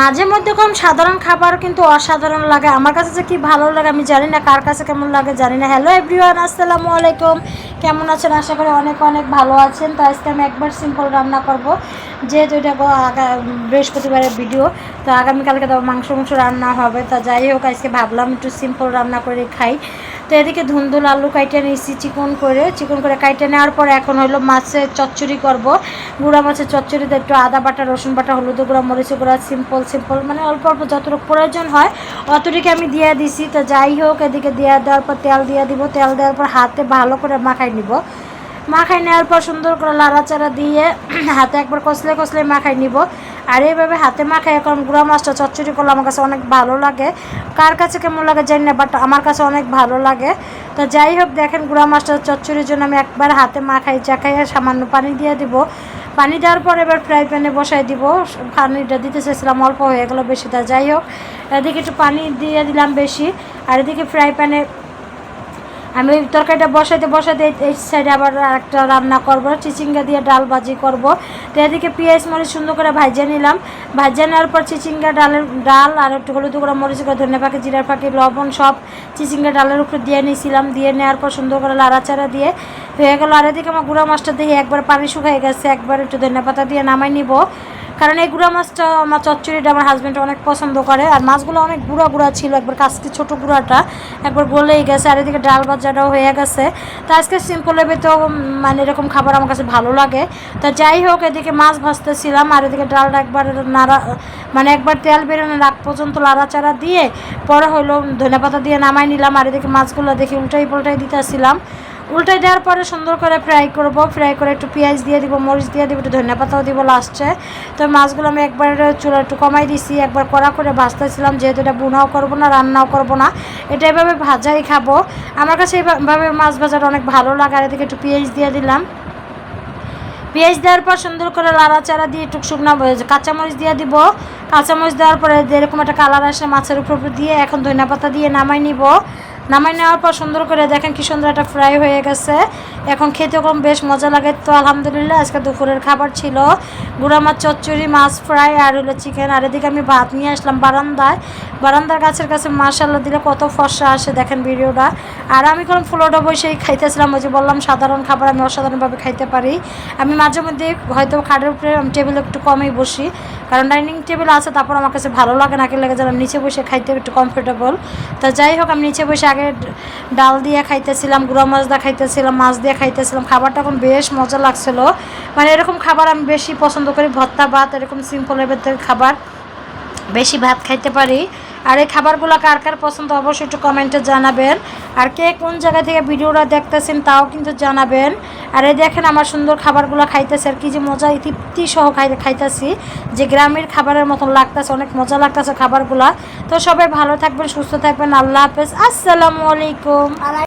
মাঝে মধ্যে কম সাধারণ খাবার কিন্তু অসাধারণ লাগে। আমার কাছে যে কি ভালো লাগে আমি জানি না, কার কাছে কেমন লাগে জানি না। হ্যালো এভরিওয়ান আসসালামু আলাইকুম। কেমন আছেন? আশা করি অনেক অনেক ভালো আছেন। তো আজকে আমি একবার সিম্পল রান্না করব। যেহেতু এটা বৃহস্পতিবারের ভিডিও তো আগামীকালকে তো মাংস মাংস রান্না হবে। তা যাই হোক, আজকে ভাবলাম একটু সিম্পল রান্না করে খাই। তো এদিকে ধুন্দুল আলু কাইটে নিয়েছি চিকন করে। চিকন করে কাইটে নেওয়ার পর এখন হলো মাছের চচ্চড়ি করব। গুঁড়া মাছের চচ্চড়িতে একটু আদা বাটা, রসুন বাটা, হলুদ গুঁড়া, মরিচ গুঁড়া সিম্পল সিম্পল মানে অল্প অল্প যতটুকু প্রয়োজন হয়, অতটুকু আমি দিয়ে দিছি। তো যাই হোক, এদিকে দিয়ে দেওয়ার পর তেল দিয়ে দিব। তেল দেওয়ার পর হাতে ভালো করে মাখাই নিব। মাখাই নেওয়ার পর সুন্দর করে লাড়াচাড়া দিয়ে হাতে একবার কষলে কষলে মাখাই নিব। আর এইভাবে হাতে মাখাই এখন গুঁড়া মাছটা চচ্চড়ি করলে আমার কাছে অনেক ভালো লাগে। কার কাছে কেমন লাগে জানি না বাট আমার কাছে অনেক ভালো লাগে। তো যাই হোক, দেখেন গুঁড়া মাছটা চচ্চড়ির জন্য আমি একবার হাতে মাখাই চাখাই সামান্য পানি দিয়ে দিব। পানি দেওয়ার পর এবার ফ্রাই প্যানে বসাই দিব। পানিটা দিতে চেয়েছিলাম অল্প হয়ে গেলো বেশি তা যাই হোক, এদিকে একটু পানি দিয়ে দিলাম বেশি। আর এদিকে ফ্রাই প্যানে আমি ওই তরকারিটা বসাইতে বসাইতে এই- সাইডে আবার একটা রান্না করব, চিচিঙ্গা দিয়ে ডাল ভাজি করব। তো এদিকে পেঁয়াজ মরিচ সুন্দর করে ভাজিয়ে নিলাম। ভাজিয়ে নেওয়ার পর চিচিঙ্গা ডালের ডাল আর একটু হলুদ করে মরিচ করে ধনে পাখি জিরার পাখি লবণ সব চিচিঙ্গা ডালের উপর দিয়ে নিয়েছিলাম। দিয়ে নেওয়ার পর সুন্দর করে লাড়াচাড়া দিয়ে হয়ে গেল। আর এদিকে আমার গুঁড়া মাছটা দিয়ে একবার পানি শুকাই গেছে, একবার একটু ধনে পাতা দিয়ে নামাই নিব। কারণ এই গুঁড়া মাছটা আমার চচ্চড়িটা আমার হাজব্যান্ড অনেক পছন্দ করে। আর মাছগুলো অনেক গুঁড়া গুঁড়া ছিল, একবার কাজকে ছোট গুঁড়াটা, একবার গলেই গেছে, আর এদিকে ডাল ভাজাটাও হয়ে গেছে। তো আজকে সিম্পল তো মানে এরকম খাবার আমার কাছে ভালো লাগে। তো যাই হোক, এদিকে মাছ ভাজতেছিলাম, আর এদিকে ডালটা একবার নাড়া মানে একবার তেল বেরোনোর আগ পর্যন্ত লাড়াচাড়া দিয়ে, পরে হলো ধনেপাতা দিয়ে নামাই নিলাম, আর এদিকে মাছগুলো দেখে উল্টাই পাল্টাই দিতেছিলাম। উল্টাই দেওয়ার পরে সুন্দর করে ফ্রাই করব। ফ্রাই করে একটু পেঁয়াজ দিয়ে দিব, মরিচ দিয়ে দিব, একটু ধনিয়া পাতাও দিব লাস্টে তো মাছগুলো আমি একবার চুলা একটু কমাই দিছি, একবার কড়া করে ভাজতেছিলাম, যেহেতু এটা বুনাও করব না, রান্নাও করব না। এটা এভাবে ভাজাই খাব। আমার কাছে এইভাবে মাছ ভাজাটা অনেক ভালো লাগে, আর এদিকে একটু পেঁয়াজ দিয়ে দিলাম। পেঁয়াজ দেওয়ার পর সুন্দর করে লাড়াচাড়া দিয়ে একটু শুকনো কাঁচামরিচ দিয়ে দিব। কাঁচামরিচ দেওয়ার পরে যেরকম একটা কালার আসে মাছের উপর দিয়ে, এখন ধনিয়া পাতা দিয়ে নামাই নিব। নামাই নেওয়ার পর সুন্দর করে দেখেন কি সুন্দর একটা ফ্রাই হয়ে গেছে। এখন খেতে কম বেশ মজা লাগে। তো আলহামদুলিল্লাহ আজকে দুপুরের খাবার ছিল। গুঁড়া মাছ, চচ্চড়ি মাছ ফ্রাই আর হলো চিকেন আর এদিকে আমি ভাত নিয়ে আসলাম বারান্দায়। বারান্দার গাছের কাছে মার্শাল্লাহ দিলে কত ফর্সা আসে দেখেন ভিডিওটা। আর আমি কোনো ফ্লোরটা বসেই খাইতেছিলাম, ওই যে বললাম সাধারণ খাবার আমি অসাধারণভাবে খাইতে পারি। আমি মাঝে মধ্যে হয়তো খাটের উপরে টেবিলে একটু কমই বসি। কারণ ডাইনিং টেবিল আছে, তারপর আমার কাছে ভালো লাগে না কি লাগে যেন নিচে বসে খাইতে একটু কমফোর্টেবল তো যাই হোক, আমি নিচে বসে আগে ডাল দিয়ে খাইতেছিলাম, গুঁড়া মাছ দিয়ে খাইতেছিলাম, মাছ দিয়ে খাইতেছিলাম। খাবারটা এখন বেশ মজা লাগছিল। মানে এরকম খাবার আমি বেশি পছন্দ করি, ভর্তা, ভাত, এরকম সিম্পল এবার খাবার। বেশি ভাত খাইতে পারি। আর এই খাবারগুলো কার কার পছন্দ অবশ্যই একটু কমেন্টে জানাবেন। আর কে কোন জায়গা থেকে ভিডিওটা দেখতেছেন তাও কিন্তু জানাবেন। আর এই দেখেন আমার সুন্দর খাবারগুলো খাইতেছে আর কি যে মজা তৃপ্তি সহ খাইতে খাইতেছি। যে গ্রামের খাবারের মতন লাগতেছে, অনেক মজা লাগতেছে খাবারগুলা। তো সবাই ভালো থাকবেন, সুস্থ থাকবেন। আল্লাহ হাফেজ। আসসালামু আলাইকুম।